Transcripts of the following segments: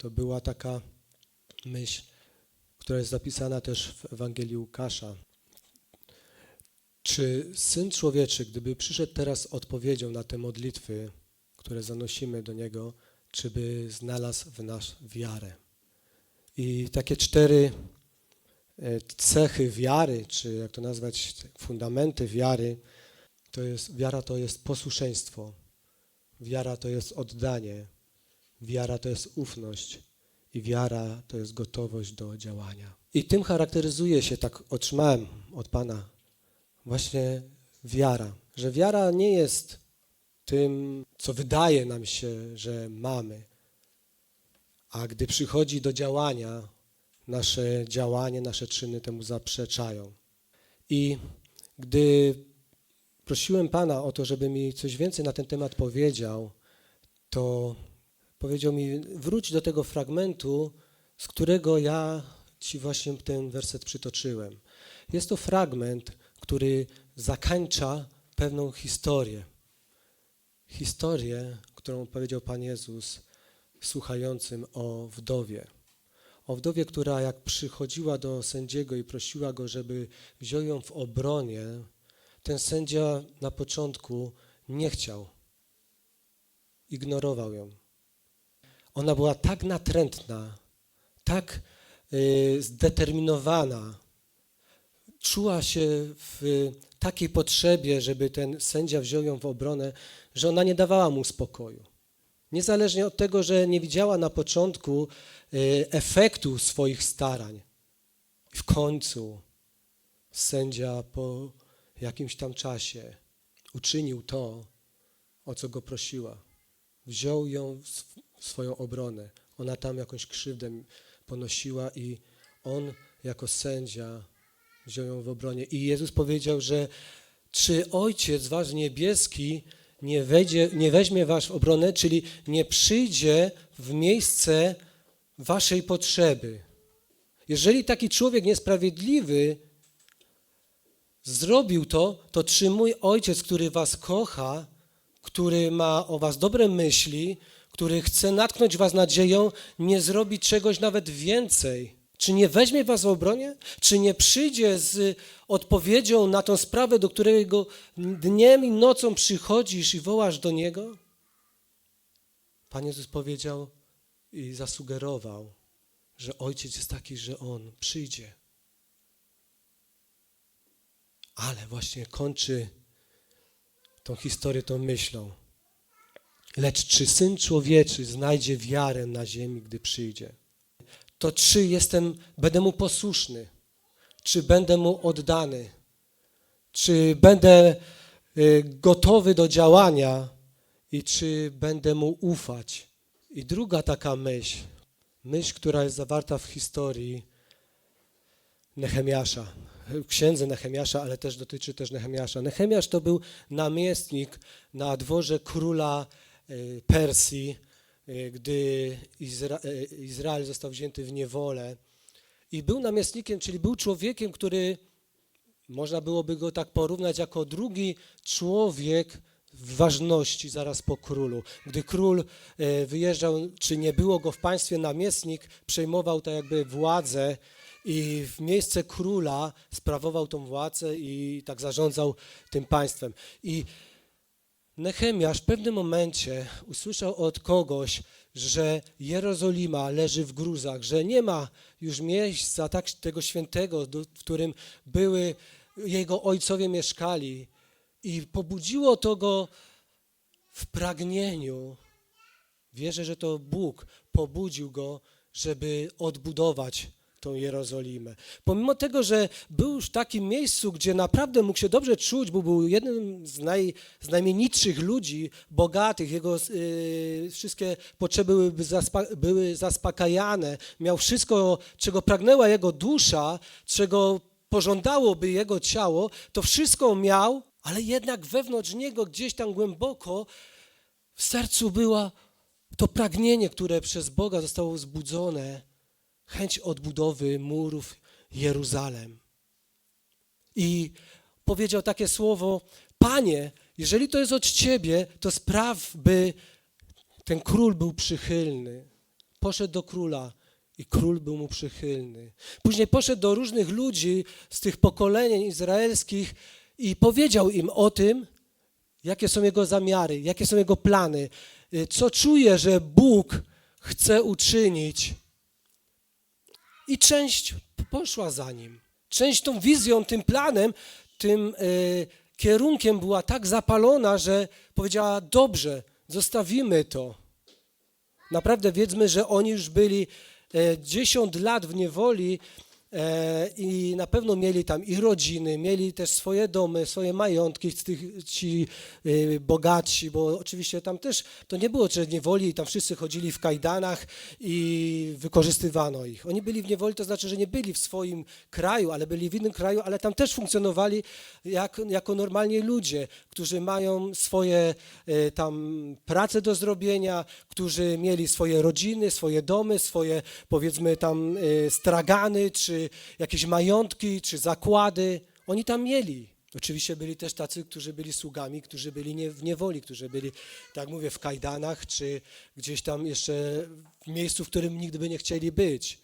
To była taka myśl, która jest zapisana też w Ewangelii Łukasza. Czy Syn Człowieczy, gdyby przyszedł teraz odpowiedzią na te modlitwy, które zanosimy do Niego, czy by znalazł w nas wiarę? I takie cztery e, cechy wiary, czy jak to nazwać, fundamenty wiary, to jest, wiara to jest posłuszeństwo, wiara to jest oddanie, wiara to jest ufność i wiara to jest gotowość do działania. I tym charakteryzuje się, tak otrzymałem od Pana, właśnie wiara, że wiara nie jest tym, co wydaje nam się, że mamy, a gdy przychodzi do działania, nasze działanie, nasze czyny temu zaprzeczają. I gdy prosiłem Pana o to, żeby mi coś więcej na ten temat powiedział, to powiedział mi, wróć do tego fragmentu, z którego ja Ci właśnie ten werset przytoczyłem. Jest to fragment, który zakańcza pewną historię. Historię, którą powiedział Pan Jezus słuchającym o wdowie. O wdowie, która jak przychodziła do sędziego i prosiła go, żeby wziął ją w obronie, ten sędzia na początku nie chciał. Ignorował ją. Ona była tak natrętna, tak y, zdeterminowana, czuła się w takiej potrzebie, żeby ten sędzia wziął ją w obronę, że ona nie dawała mu spokoju. Niezależnie od tego, że nie widziała na początku y, efektu swoich starań. W końcu sędzia po jakimś tam czasie uczynił to, o co go prosiła. Wziął ją swoją obronę. Ona tam jakąś krzywdę ponosiła i on jako sędzia wziął ją w obronie. I Jezus powiedział, że czy Ojciec Wasz niebieski nie, wejdzie, nie weźmie Was w obronę, czyli nie przyjdzie w miejsce Waszej potrzeby. Jeżeli taki człowiek niesprawiedliwy zrobił to, to czy mój ojciec, który was kocha, który ma o was dobre myśli, który chce natknąć was nadzieją, nie zrobi czegoś nawet więcej? Czy nie weźmie was w obronie? Czy nie przyjdzie z odpowiedzią na tą sprawę, do którego dniem i nocą przychodzisz i wołasz do niego? Pan Jezus powiedział i zasugerował, że ojciec jest taki, że on przyjdzie. Ale właśnie kończy tą historię tą myślą. Lecz czy Syn Człowieczy znajdzie wiarę na ziemi, gdy przyjdzie? To czy jestem, będę Mu posłuszny? Czy będę Mu oddany? Czy będę y, gotowy do działania? I czy będę Mu ufać? I druga taka myśl, myśl, która jest zawarta w historii Nehemiasza, księdze Nehemiasza, ale też dotyczy też Nehemiasza. Nehemiasz to był namiestnik na dworze króla Persji, y, gdy Izra y, Izrael został wzięty w niewolę. I był namiestnikiem, czyli był człowiekiem, który można byłoby go tak porównać jako drugi człowiek w ważności zaraz po królu. Gdy król e, wyjeżdżał, czy nie było go w państwie, namiestnik przejmował tak jakby władzę i w miejsce króla sprawował tą władzę i tak zarządzał tym państwem. I Nehemiasz w pewnym momencie usłyszał od kogoś, że Jerozolima leży w gruzach, że nie ma już miejsca tak tego świętego, w którym były jego ojcowie mieszkali. I pobudziło to go w pragnieniu. Wierzę, że to Bóg pobudził go, żeby odbudować tą Jerozolimę. Pomimo tego, że był już w takim miejscu, gdzie naprawdę mógł się dobrze czuć, bo był jednym z, naj, z najmniejszych ludzi, bogatych, jego y, wszystkie potrzeby były, zaspa, były zaspokajane, miał wszystko, czego pragnęła jego dusza, czego pożądałoby jego ciało, to wszystko miał, ale jednak wewnątrz niego, gdzieś tam głęboko, w sercu było to pragnienie, które przez Boga zostało wzbudzone, chęć odbudowy murów Jeruzalem. I powiedział takie słowo: Panie, jeżeli to jest od Ciebie, to spraw, by ten król był przychylny. poszedł do króla i król był mu przychylny. Później poszedł do różnych ludzi z tych pokoleń izraelskich i powiedział im o tym, jakie są jego zamiary, jakie są jego plany, y, co czuje, że Bóg chce uczynić. I część poszła za nim. Część tą wizją, tym planem, tym y, kierunkiem była tak zapalona, że powiedziała: Dobrze, zostawimy to. Naprawdę wiedzmy, że oni już byli e, 10 lat w niewoli e, i na pewno mieli tam i rodziny, mieli też swoje domy, swoje majątki, tych, ci e, bogatsi, bo oczywiście tam też to nie było, że niewoli tam wszyscy chodzili w kajdanach i wykorzystywano ich. Oni byli w niewoli, to znaczy, że nie byli w swoim kraju, ale byli w innym kraju, ale tam też funkcjonowali jak, jako normalni ludzie, którzy mają swoje e, tam prace do zrobienia, którzy mieli swoje rodziny, swoje domy, swoje powiedzmy tam e, stragany, czy jakieś majątki, czy zakłady. Oni tam mieli. Oczywiście byli też tacy, którzy byli sługami, którzy byli nie, w niewoli, którzy byli, tak mówię, w kajdanach, czy gdzieś tam jeszcze w miejscu, w którym nigdy by nie chcieli być.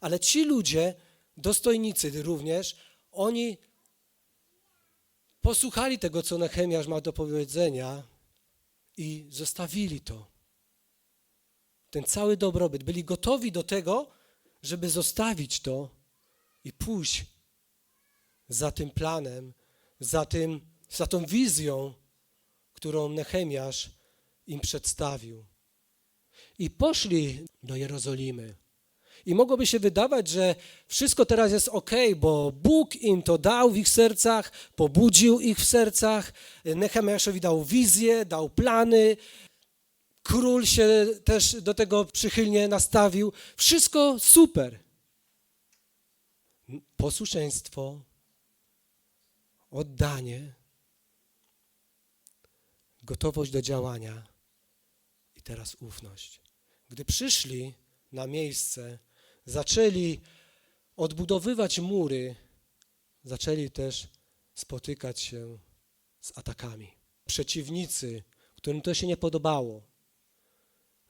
Ale ci ludzie, dostojnicy również, oni posłuchali tego, co Nehemiasz ma do powiedzenia i zostawili to. Ten cały dobrobyt. Byli gotowi do tego, żeby zostawić to i pójść za tym planem, za, tym, za tą wizją, którą Nehemiasz im przedstawił. I poszli do Jerozolimy. I mogłoby się wydawać, że wszystko teraz jest ok, bo Bóg im to dał w ich sercach, pobudził ich w sercach, Nehemiaszowi dał wizję, dał plany, król się też do tego przychylnie nastawił. Wszystko super. Posłuszeństwo, oddanie, gotowość do działania i teraz ufność. Gdy przyszli na miejsce, zaczęli odbudowywać mury, zaczęli też spotykać się z atakami. Przeciwnicy, którym to się nie podobało,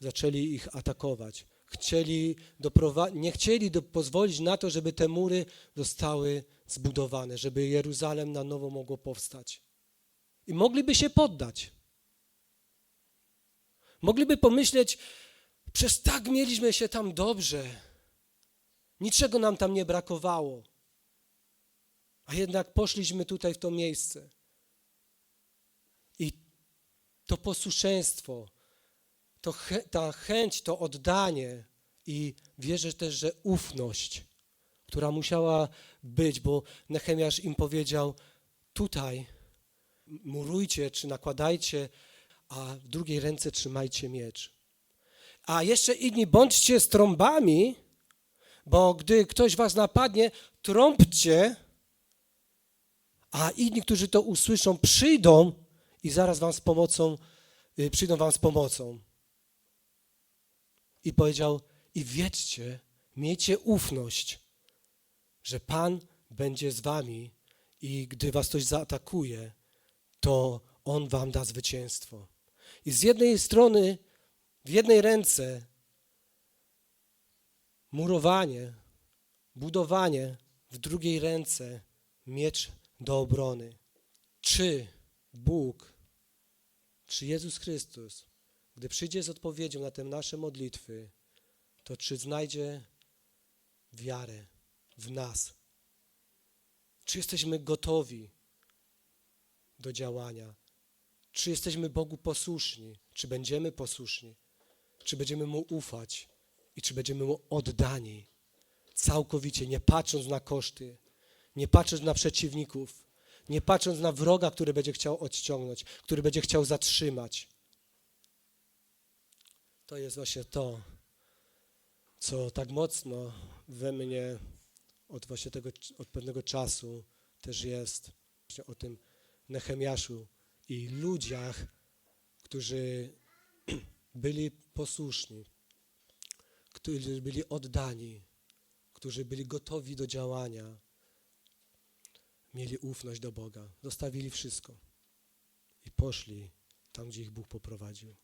zaczęli ich atakować. Chcieli nie chcieli pozwolić na to, żeby te mury zostały zbudowane, żeby Jeruzalem na nowo mogło powstać. I mogliby się poddać. Mogliby pomyśleć, przez tak mieliśmy się tam dobrze. Niczego nam tam nie brakowało. A jednak poszliśmy tutaj w to miejsce. I to posłuszeństwo, to chę- ta chęć, to oddanie i wierzę też, że ufność, która musiała być, bo Nehemiasz im powiedział, tutaj murujcie czy nakładajcie, a w drugiej ręce trzymajcie miecz. A jeszcze inni, bądźcie z trąbami, bo gdy ktoś was napadnie, trąbcie, a inni, którzy to usłyszą, przyjdą i zaraz wam z pomocą, y, przyjdą wam z pomocą. I powiedział, i wiedzcie, miejcie ufność, że Pan będzie z wami i gdy was ktoś zaatakuje, to On wam da zwycięstwo. I z jednej strony, w jednej ręce murowanie, budowanie, w drugiej ręce miecz do obrony. Czy Bóg, czy Jezus Chrystus, gdy przyjdzie z odpowiedzią na te nasze modlitwy, to czy znajdzie wiarę w nas? Czy jesteśmy gotowi do działania? Czy jesteśmy Bogu posłuszni? Czy będziemy posłuszni? Czy będziemy Mu ufać? I czy będziemy Mu oddani? Całkowicie, nie patrząc na koszty, nie patrząc na przeciwników, nie patrząc na wroga, który będzie chciał odciągnąć, który będzie chciał zatrzymać. To jest właśnie to, co tak mocno we mnie od właśnie tego, od pewnego czasu też jest. Właśnie o tym Nehemiaszu i ludziach, którzy byli posłuszni, którzy byli oddani, którzy byli gotowi do działania, mieli ufność do Boga, zostawili wszystko i poszli tam, gdzie ich Bóg poprowadził.